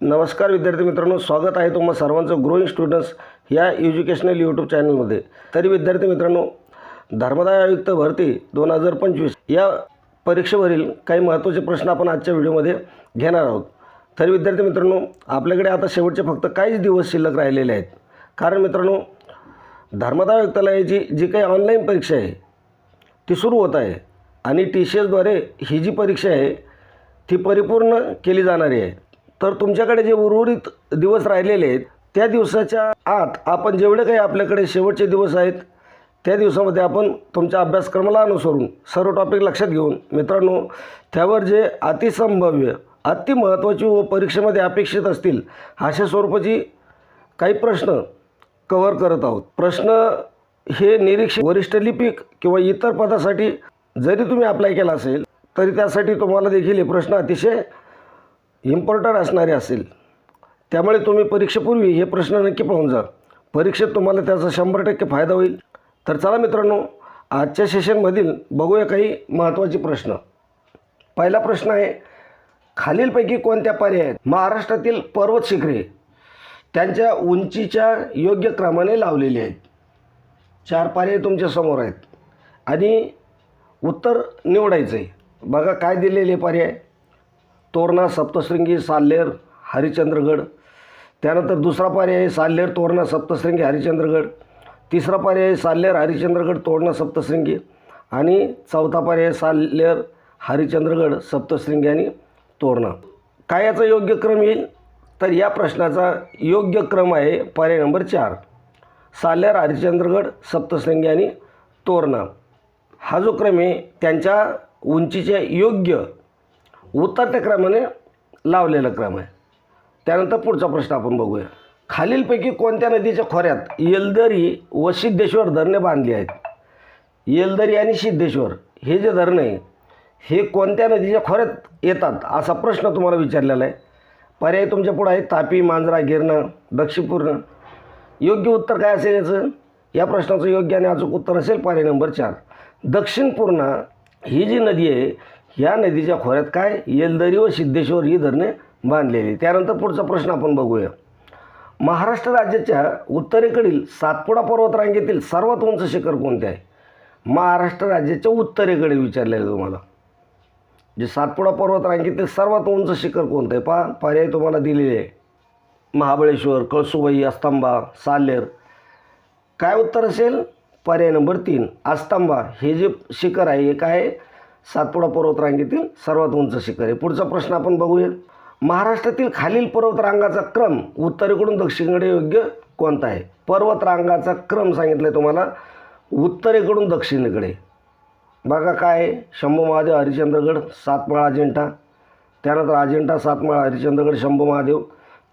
नमस्कार विद्यार्थी मित्रांनो स्वागत आहे तुम्हा सर्वांचं ग्रोईंग स्टुडंट्स या एज्युकेशनल यूट्यूब चॅनलमध्ये तरी विद्यार्थी मित्रांनो धर्मदाय आयुक्त भरती दोन हजार पंचवीस या परीक्षेवरील काही महत्त्वाचे प्रश्न आपण आजच्या व्हिडिओमध्ये घेणार आहोत. तरी विद्यार्थी मित्रांनो आपल्याकडे आता शेवटचे फक्त काहीच दिवस शिल्लक राहिलेले आहेत. कारण मित्रांनो धर्मदाय आयुक्तालयाची जी काही ऑनलाईन परीक्षा आहे ती सुरू होत आहे आणि टी सी एसद्वारे ही जी परीक्षा आहे ती परिपूर्ण केली जाणारी आहे. तर तुमच्याकडे जे उर्वरित दिवस राहिलेले आहेत त्या दिवसाच्या आत आपण जेवढे काही आपल्याकडे शेवटचे दिवस आहेत त्या दिवसामध्ये आपण तुमच्या अभ्यासक्रमाला अनुसरून सर्व टॉपिक लक्षात घेऊन मित्रांनो त्यावर जे अतिसंभाव्य अति महत्त्वाची व परीक्षेमध्ये अपेक्षित असतील अशा स्वरूपाची काही प्रश्न कव्हर करत आहोत. प्रश्न हे निरीक्षक वरिष्ठ लिपिक किंवा इतर पदासाठी जरी तुम्ही अप्लाय केला असेल तरी त्यासाठी तुम्हाला देखील हे प्रश्न अतिशय इम्पॉर्टंट असणारे असेल. त्यामुळे तुम्ही परीक्षेपूर्वी हे प्रश्न नक्की पाहून जा. परीक्षेत तुम्हाला त्याचा शंभर टक्के फायदा होईल. तर चला मित्रांनो आजच्या सेशनमधील बघूया काही महत्त्वाचे प्रश्न. पहिला प्रश्न आहे खालीलपैकी कोणत्या पर्यायात महाराष्ट्रातील पर्वत शिखरे त्यांच्या उंचीच्या योग्य क्रमाने लावलेली आहेत. चार पर्याय तुमच्यासमोर आहेत. आणि उत्तर निवडायचं आहे बघा काय दिलेले पर्याय तोरणा सप्तशृंगी साल्हेर हरिश्चंद्रगड त्यानंतर दुसरा पर्याय आहे साल्हेर तोरणा सप्तशृंगी हरिश्चंद्रगड तिसरा पर्याय आहे साल्हेर हरिश्चंद्रगड तोरणा सप्तशृंगी. आणि चौथा पर्याय आहे साल्हेर हरिश्चंद्रगड सप्तशृंगी आणि तोरणा. काय याचा योग्य क्रम येईल? तर या प्रश्नाचा योग्य क्रम आहे पर्याय नंबर चार. साल्हेर हरिश्चंद्रगड सप्तशृंगी आणि तोरणा. हा जो क्रम आहे त्यांच्या उंचीच्या योग्य उतरत्या क्रमाने लावलेला क्रम आहे. त्यानंतर पुढचा प्रश्न आपण बघूया. खालीलपैकी कोणत्या नदीच्या खोऱ्यात येलदरी व सिद्धेश्वर धरणे बांधली आहेत? येलदरी आणि सिद्धेश्वर हे जे धरणे आहे हे कोणत्या नदीच्या खोऱ्यात येतात असा प्रश्न तुम्हाला विचारलेला आहे. पर्याय तुमच्या पुढं आहे तापी मांजरा गिरणा दक्षिणपूर्ण योग्य उत्तर काय असेल याचं? या प्रश्नाचं योग्य आणि अचूक उत्तर असेल पर्याय नंबर चार. दक्षिण पूर्णा ही जी नदी आहे या नदीच्या खोऱ्यात काय? येलदरी व सिद्धेश्वर ही धरणे बांधलेली. त्यानंतर पुढचा प्रश्न आपण बघूया. महाराष्ट्र राज्याच्या उत्तरेकडील सातपुडा पर्वतरांगेतील सर्वात उंच शिखर कोणते आहे? महाराष्ट्र राज्याच्या उत्तरेकडे विचारलेलं आहे तुम्हाला. जे सातपुडा पर्वतरांगेतील सर्वात उंच शिखर कोणतं आहे? पहा पर्याय तुम्हाला दिलेले आहे. महाबळेश्वर कळसुबाई अस्तंबा सालेर. काय उत्तर असेल? पर्याय नंबर तीन अस्तंबा. हे जे शिखर आहे हे काय आहे? सातपुडा पर्वतरांगेतील सर्वात उंच शिखर आहे. पुढचा प्रश्न आपण बघूया महाराष्ट्रातील खालील पर्वतरांगाचा क्रम उत्तरेकडून दक्षिणेकडे योग्य कोणता आहे? पर्वतरांगाचा क्रम सांगितलं आहे तुम्हाला. उत्तरेकडून दक्षिणेकडे. बघा काय आहे? शंभू महादेव हरिश्चंद्रगड सातमाळा अजिंठा. त्यानंतर अजिंठा सातमाळा हरिश्चंद्रगड शंभू महादेव.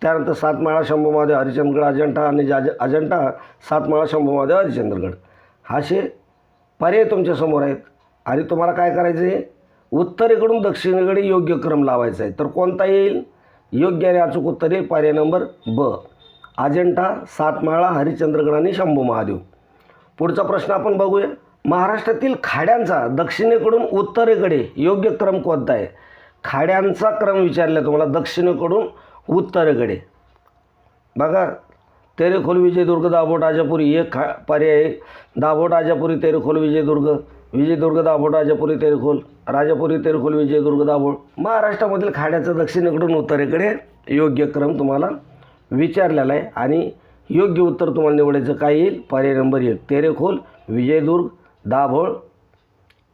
त्यानंतर सातमाळा शंभू महादेव हरिश्चंद्रगड अजिंठा आणि अज अजंठा सातमाळा शंभू महादेव हरिश्चंद्रगड. असे पर्याय तुमच्यासमोर आहेत. आणि तुम्हाला काय करायचं आहे उत्तरेकडून दक्षिणेकडे योग्य क्रम लावायचा आहे. तर कोणता येईल? योग्य आणि अचूक उत्तर येईल पर्याय नंबर ब. अजंठा सातमाळा हरिचंद्रगड आणि शंभू महादेव. पुढचा प्रश्न आपण बघूया. महाराष्ट्रातील खाड्यांचा दक्षिणेकडून उत्तरेकडे योग्य क्रम कोणता आहे? खाड्यांचा क्रम विचारला तुम्हाला दक्षिणेकडून उत्तरेकडे. बघा तेरेखोल विजयदुर्ग दाभोट आजापुरी एक खा पर्याय आहे. दाभोट राजापुरी तेरेखोल विजयदुर्ग. विजयदुर्ग दाभोळ राजापुरी तेरेखोल राजापुरी तेरेखोल विजयदुर्ग दाभोळ. महाराष्ट्रामधील खाड्याचं दक्षिणेकडून उत्तरेकडे योग्य क्रम तुम्हाला विचारलेला आहे आणि योग्य उत्तर तुम्हाला निवडायचं काय येईल? पर्याय नंबर एक तेरेखोल विजयदुर्ग दाभोळ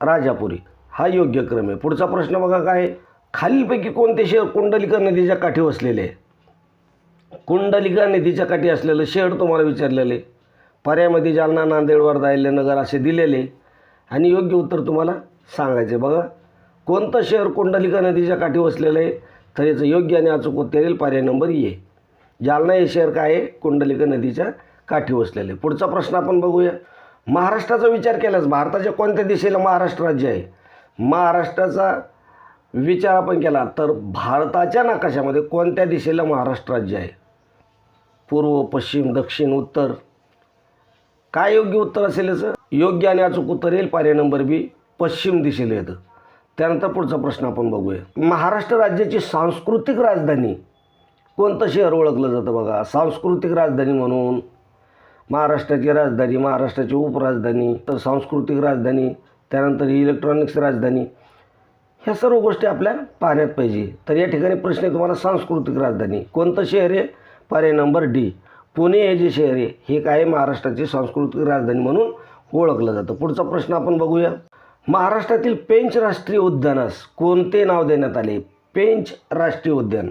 राजापुरी. हा योग्य क्रम आहे. पुढचा प्रश्न बघा काय खालीलपैकी कोणते शहर कुंडलिका नदीच्या काठी वसलेले आहे? कुंडलिका नदीच्या काठी असलेलं शहर तुम्हाला विचारलेले पर्यायमध्ये जालना नांदेड वर्धा अहिल्यानगर असे दिलेले आणि योग्य उत्तर तुम्हाला सांगायचं आहे बघा कोणतं शहर कुंडलिका नदीच्या काठी वसलेलं आहे तर याचं योग्य आणि अचूक उत्तर येईल. पर्याय नंबर ए. जालना हे शहर काय आहे? कुंडलिका नदीच्या काठी वसलेलं आहे. पुढचा प्रश्न आपण बघूया. महाराष्ट्राचा विचार केल्यास भारताच्या कोणत्या दिशेला महाराष्ट्र राज्य आहे? महाराष्ट्राचा विचार आपण केला तर भारताच्या नकाशामध्ये कोणत्या दिशेला महाराष्ट्र राज्य आहे? पूर्व पश्चिम दक्षिण उत्तर. काय योग्य उत्तर असेल याचं? योग्य आणि अचूक उत्तर येईल. पर्याय नंबर बी पश्चिम दिशेला येतं. त्यानंतर पुढचा प्रश्न आपण बघूया. महाराष्ट्र राज्याची सांस्कृतिक राजधानी कोणतं शहर ओळखलं जातं बघा? सांस्कृतिक राजधानी म्हणून महाराष्ट्राची राजधानी महाराष्ट्राची उपराजधानी तर सांस्कृतिक राजधानी त्यानंतर इलेक्ट्रॉनिक्स राजधानी. ह्या सर्व गोष्टी आपल्या पाहण्यात पाहिजे. तर या ठिकाणी प्रश्न आहे तुम्हाला सांस्कृतिक राजधानी. कोणतं शहर आहे? पर्याय नंबर डी पुणे हे जे शहर आहे हे काय आहे? महाराष्ट्राची सांस्कृतिक राजधानी म्हणून ओळखलं जातं. पुढचा प्रश्न आपण बघूया. महाराष्ट्रातील पेंच राष्ट्रीय उद्यानास कोणते नाव देण्यात आले? पेंच राष्ट्रीय उद्यान.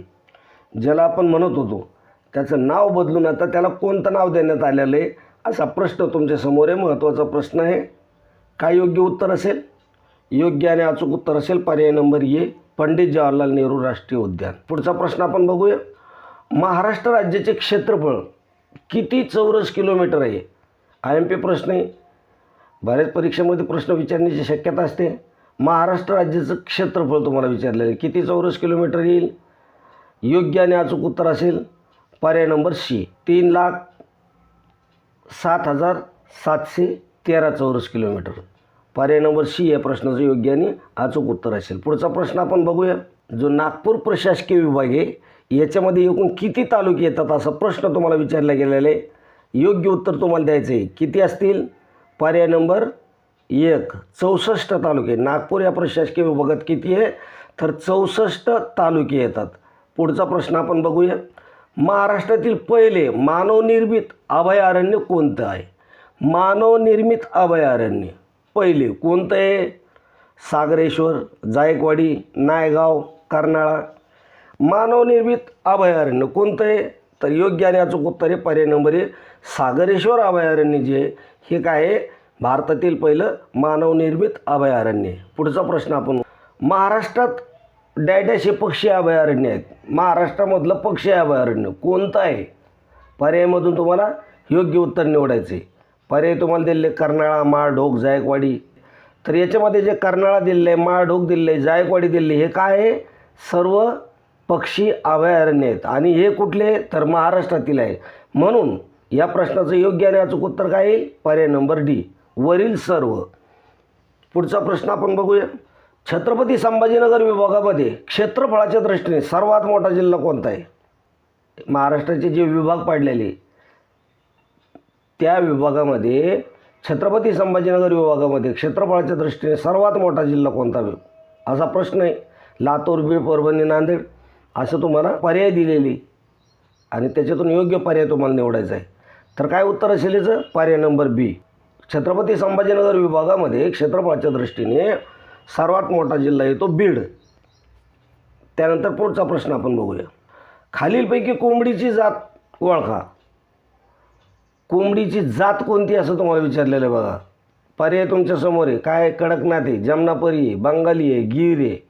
ज्याला आपण म्हणत होतो त्याचं नाव बदलून आता त्याला कोणतं नाव देण्यात आलेलं आहे? असा प्रश्न तुमच्यासमोर आहे. महत्त्वाचा प्रश्न आहे. काय योग्य उत्तर असेल? योग्य आणि अचूक उत्तर असेल. पर्याय नंबर ए पंडित जवाहरलाल नेहरू राष्ट्रीय उद्यान. पुढचा प्रश्न आपण बघूया. महाराष्ट्र राज्याचे क्षेत्रफळ किती चौरस किलोमीटर आहे? आय एम पी प्रश्न आहे. बऱ्याच परीक्षेमध्ये प्रश्न विचारण्याची शक्यता असते. महाराष्ट्र राज्याचं क्षेत्रफळ तुम्हाला विचारलेलं आहे. किती चौरस किलोमीटर येईल? योग्य आणि अचूक उत्तर असेल पर्याय नंबर सी. तीन लाख सात हजार सातशे तेरा चौरस किलोमीटर. पर्याय नंबर सी या प्रश्नाचं योग्य आणि अचूक उत्तर असेल. पुढचा प्रश्न आपण बघूया. जो नागपूर प्रशासकीय विभाग आहे याच्यामध्ये एकूण किती तालुके येतात असा प्रश्न तुम्हाला विचारला गेलेला आहे. योग्य उत्तर तुम्हाला द्यायचं आहे. किती असतील? पर्याय नंबर एक चौसष्ट तालुके. नागपूर या प्रशासकीय विभागात किती आहे? तर चौसष्ट तालुके येतात. पुढचा प्रश्न आपण बघूया. महाराष्ट्रातील पहिले मानवनिर्मित अभयारण्य कोणतं आहे? मानवनिर्मित अभयारण्य पहिले कोणतं आहे? सागरेश्वर जायकवाडी नायगाव कर्नाळा. मानवनिर्मित अभयारण्य कोणतं आहे? तर योग्य आणि अचूक उत्तर आहे पर्याय नंबर आहे सागरेश्वर अभयारण्य जे आहे हे काय आहे? भारतातील पहिलं मानवनिर्मित अभयारण्य आहे. पुढचा प्रश्न आपण महाराष्ट्रात डॅडॅशे पक्षी अभयारण्य आहेत. महाराष्ट्रामधलं पक्षी अभयारण्य कोणतं आहे? पर्यायमधून तुम्हाला योग्य उत्तर निवडायचे पर्याय तुम्हाला दिले कर्नाळा माळढोक जायकवाडी. तर याच्यामध्ये जे कर्नाळा दिले आहे माळढोक दिले जायकवाडी दिले हे काय आहे? सर्व पक्षी अभयारण्य आहेत आणि हे कुठले? तर महाराष्ट्रातील आहे. म्हणून या प्रश्नाचं योग्य आणि अचूक उत्तर काय येईल? पर्याय नंबर डी. वरील सर्व. पुढचा प्रश्न आपण बघूया. छत्रपती संभाजीनगर विभागामध्ये क्षेत्रफळाच्या दृष्टीने सर्वात मोठा जिल्हा कोणता आहे? महाराष्ट्राचे जे विभाग पाडलेले त्या विभागामध्ये छत्रपती संभाजीनगर विभागामध्ये क्षेत्रफळाच्या दृष्टीने सर्वात मोठा जिल्हा कोणता? असा प्रश्न आहे. लातूर बीड परभणी नांदेड. असं तुम्हाला पर्याय दिलेली. आणि त्याच्यातून योग्य पर्याय तुम्हाला निवडायचा आहे. तर काय उत्तर असेल याचं? पर्याय नंबर बी. छत्रपती संभाजीनगर विभागामध्ये क्षेत्रफळाच्या दृष्टीने सर्वात मोठा जिल्हा येतो बीड. त्यानंतर पुढचा प्रश्न आपण बघूया. खालीलपैकी कोंबडीची जात ओळखा. कोंबडीची जात कोणती असं तुम्हाला विचारलेलं आहे बघा. पर्याय तुमच्यासमोर आहे. काय कडकनाथ आहे जमनापरी आहे बंगाली आहे गिर आहे.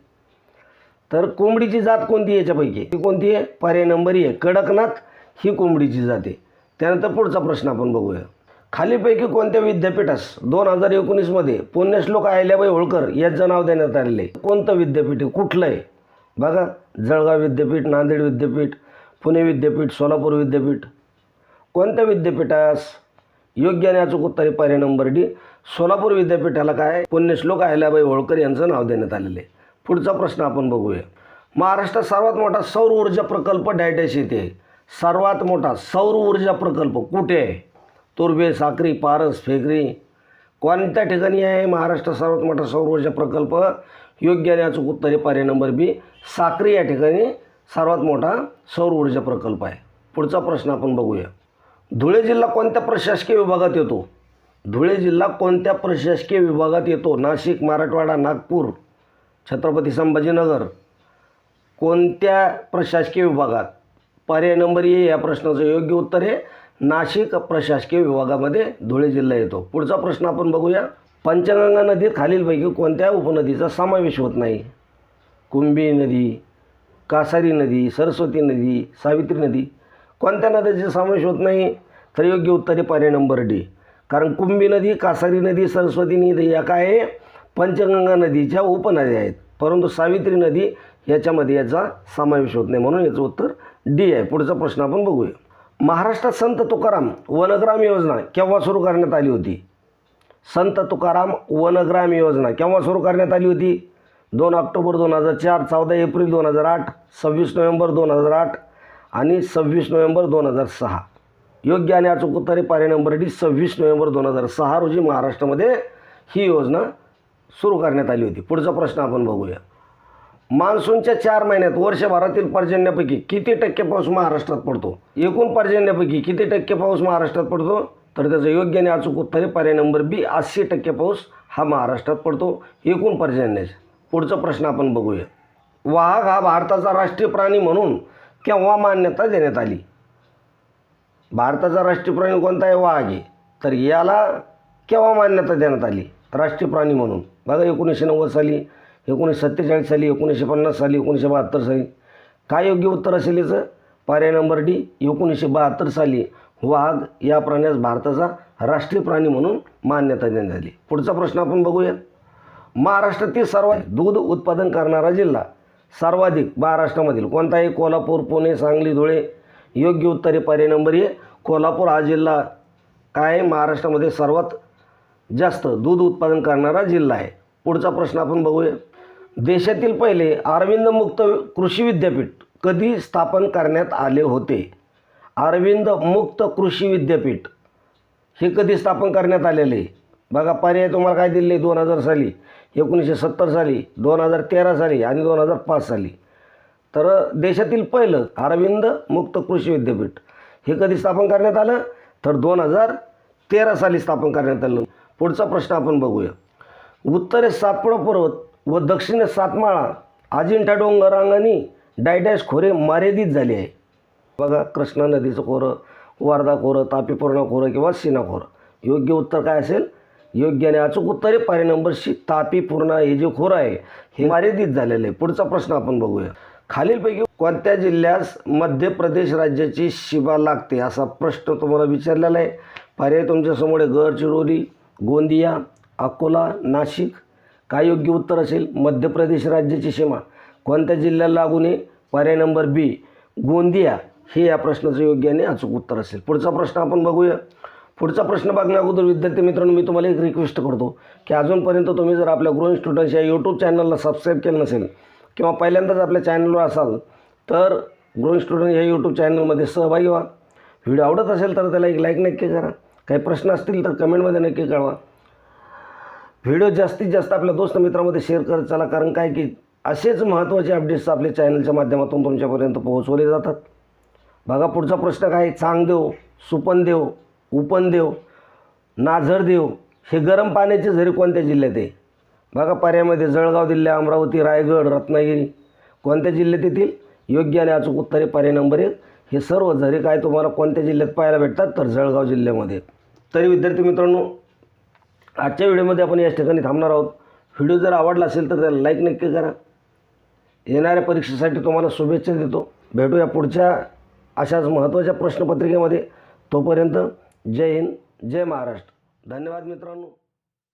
तर कोंबडीची जात कोणती आहे याच्यापैकी? ती कोणती आहे? पर्याय नंबर आहे कडकनाथ ही कोंबडीची जात आहे. त्यानंतर पुढचा प्रश्न आपण बघूया. खालीपैकी कोणत्या विद्यापीठास दोन हजार एकोणीसमध्ये पुण्यश्लोक अहिल्याबाई होळकर याचं नाव देण्यात आलेलं आहे? कोणतं विद्यापीठ आहे? कुठलं आहे? बघा जळगाव विद्यापीठ नांदेड विद्यापीठ पुणे विद्यापीठ सोलापूर विद्यापीठ. कोणत्या विद्यापीठास? योग्य आणि अचूक उत्तर आहे पर्याय नंबर डी. सोलापूर विद्यापीठाला काय? पुण्यश्लोक अहिल्याबाई होळकर यांचं नाव देण्यात आलेलं आहे. पुढचा प्रश्न आपण बघूया. महाराष्ट्रात सर्वात मोठा सौर ऊर्जा प्रकल्प डायटॅश येथे आहे. सर्वात मोठा सौर ऊर्जा प्रकल्प कुठे आहे? तुर्भे साक्री पारस फेगरी. कोणत्या ठिकाणी आहे महाराष्ट्रात सर्वात मोठा सौर ऊर्जा प्रकल्प? योग्य आणि अचूक उत्तर पर्याय नंबर बी. साक्री या ठिकाणी सर्वात मोठा सौर ऊर्जा प्रकल्प आहे. पुढचा प्रश्न आपण बघूया. धुळे जिल्हा कोणत्या प्रशासकीय विभागात येतो? धुळे जिल्हा कोणत्या प्रशासकीय विभागात येतो? नाशिक मराठवाडा नागपूर. छत्रपती संभाजीनगर. कोणत्या प्रशासकीय विभागात? पर्याय नंबर ए या प्रश्नाचं योग्य उत्तर आहे. नाशिक प्रशासकीय विभागामध्ये धुळे जिल्हा येतो. पुढचा प्रश्न आपण बघूया. पंचगंगा नदीत खालीलपैकी कोणत्या उपनदीचा समावेश होत नाही? कुंभी नदी कासारी नदी सरस्वती नदी सावित्री नदी कोणत्या नद्याचा समावेश होत नाही? तर योग्य उत्तर आहे पर्याय नंबर डी. कारण कुंभी नदी कासारी नदी सरस्वती नदी या काय आहे? पंचगंगा नदीच्या उपनद्या आहेत. परंतु सावित्री नदी याच्यामध्ये याचा समावेश होत नाही म्हणून याचं उत्तर डी आहे. पुढचा प्रश्न आपण बघूया. महाराष्ट्रात संत तुकाराम वनग्राम योजना केव्हा सुरू करण्यात आली होती? संत तुकाराम वनग्राम योजना केव्हा सुरू करण्यात आली होती? दोन ऑक्टोबर दोन हजार चार चौदा एप्रिल दोन हजार आठ सव्वीस नोव्हेंबर दोन हजार आठ आणि सव्वीस नोव्हेंबर दोन हजार सहा. योग्य आणि अचूक उत्तरे पर्याय नंबर डी सव्वीस नोव्हेंबर दोन हजार सहा रोजी महाराष्ट्रामध्ये ही योजना सुरू करण्यात आली होती. पुढचा प्रश्न आपण बघूया. मान्सूनच्या चार महिन्यात वर्षभरातील पर्जन्यापैकी किती टक्के पाऊस महाराष्ट्रात पडतो? एकूण पर्जन्यापैकी किती टक्के पाऊस महाराष्ट्रात पडतो? तर त्याचं योग्य आणि अचूक उत्तर आहे पर्याय नंबर बी अस्सी टक्के पाऊस हा महाराष्ट्रात पडतो. एकूण पर्जन्याचा. पुढचा प्रश्न आपण बघूया. वाघ हा भारताचा राष्ट्रीय प्राणी म्हणून केव्हा मान्यता देण्यात आली? भारताचा राष्ट्रीय प्राणी कोणता आहे? वाघ आहे. तर याला केव्हा मान्यता देण्यात आली? राष्ट्रीय प्राणी म्हणून. बघा एकोणीसशे नव्वद साली एकोणीसशे सत्तेचाळीस साली एकोणीसशे पन्नास साली एकोणीसशे बहात्तर साली. काय योग्य उत्तर असेल याचं? पर्याय नंबर डी एकोणीसशे बहात्तर साली वाघ या प्राण्यास भारताचा राष्ट्रीय प्राणी म्हणून मान्यता देण्यात आली. पुढचा प्रश्न आपण बघूया महाराष्ट्रातील सर्वात दूध उत्पादन करणारा जिल्हा सर्वाधिक महाराष्ट्रामधील कोणता आहे? कोल्हापूर पुणे सांगली धुळे. योग्य उत्तरे पर्याय नंबर ए कोल्हापूर. हा जिल्हा काय आहे? महाराष्ट्रामध्ये सर्वात जास्त दूध उत्पादन करणारा जिल्हा आहे. पुढचा प्रश्न आपण बघूया. देशातील पहिले अरविंद मुक्त कृषी विद्यापीठ कधी स्थापन करण्यात आले होते? अरविंद मुक्त कृषी विद्यापीठ हे कधी स्थापन करण्यात आलेले? आहे बघा पर्याय तुम्हाला काय दिले? दोन हजार साली एकोणीसशे सत्तर साली दोन हजार तेरा साली आणि दोन हजार पाच साली. तर देशातील पहिलं अरविंद मुक्त कृषी विद्यापीठ हे कधी स्थापन करण्यात आलं? तर दोन हजार तेरा साली स्थापन करण्यात आलं. पुढचा प्रश्न आपण बघूया. उत्तरेस सातपुडा पर्वत व दक्षिणेस सातमाळा अजिंठा डोंगरांगानी डायडॅश खोरे मर्यादित झाले आहे. बघा कृष्णा नदीचं खोरं वारदा खोरं तापीपूर्ण खोरं किंवा सीना खोरं. योग्य उत्तर काय असेल? योग्य आणि अचूक उत्तर आहे पर्याय नंबर शी तापी पूर्णा हे जे खोरं आहे हे मर्यादित झालेलं आहे. पुढचा प्रश्न आपण बघूया. खालीलपैकी कोणत्या जिल्ह्यास मध्य प्रदेश राज्याची शिबा लागते? असा प्रश्न तुम्हाला विचारलेला आहे. पर्याय तुमच्यासमोर आहे. गडचिरोली गोंदिया अकोला नाशिक काय योग्य उत्तर असेल? मध्य प्रदेश राज्याची सीमा. कोणत्या जिल्ह्याला लागू नये? पर्याय नंबर बी गोंदिया. हे या प्रश्नाचं योग्य आणि अचूक उत्तर असेल. पुढचा प्रश्न आपण बघूया. पुढचा प्रश्न बघण्या अगोदर विद्यार्थी मित्रांनो मी तुम्हाला एक रिक्वेस्ट करतो की अजूनपर्यंत तुम्ही जर आपल्या ग्रोइंग स्टुडंट्स या यूट्यूब चॅनलला सबस्क्राईब केलं नसेल किंवा पहिल्यांदाच आपल्या चॅनलवर असाल तर ग्रोइंग स्टुडंट या यूट्यूब चॅनलमध्ये सहभागी व्हा. व्हिडिओ आवडत असेल तर त्याला एक लाईक नक्की करा. काही प्रश्न असतील तर कमेंटमध्ये नक्की कळवा. व्हिडिओ जास्तीत जास्त आपल्या दोस्त मित्रामध्ये शेअर करत चला कारण काय की असेच महत्त्वाचे अपडेट्स आपल्या चॅनलच्या माध्यमातून तुमच्यापर्यंत पोहोचवले जातात. बघा पुढचा प्रश्न काय? आहे? चांगदेव सुपनदेव उपनदेव नाझरदेव हे गरम पाण्याचे झरे कोणत्या जिल्ह्यात आहे? बघा पर्यायामध्ये जळगाव जिल्हा अमरावती रायगड रत्नागिरी कोणत्या जिल्ह्यात येतील? योग्य आणि अचूक उत्तरे पर्याय नंबर एक हे सर्व झरे काय तुम्हाला कोणत्या जिल्ह्यात पाहायला भेटतात तर जळगाव जिल्ह्यामध्ये. तरी विद्यार्थी मित्रांनो आजच्या व्हिडिओमध्ये आपण याच ठिकाणी थांबणार आहोत. व्हिडिओ जर आवडला असेल तर त्याला लाईक नक्की करा. येणाऱ्या परीक्षेसाठी तुम्हाला शुभेच्छा देतो. भेटूया पुढच्या अशाच महत्त्वाच्या प्रश्नपत्रिकेमध्ये. तोपर्यंत जय हिंद जय महाराष्ट्र. धन्यवाद मित्रांनो.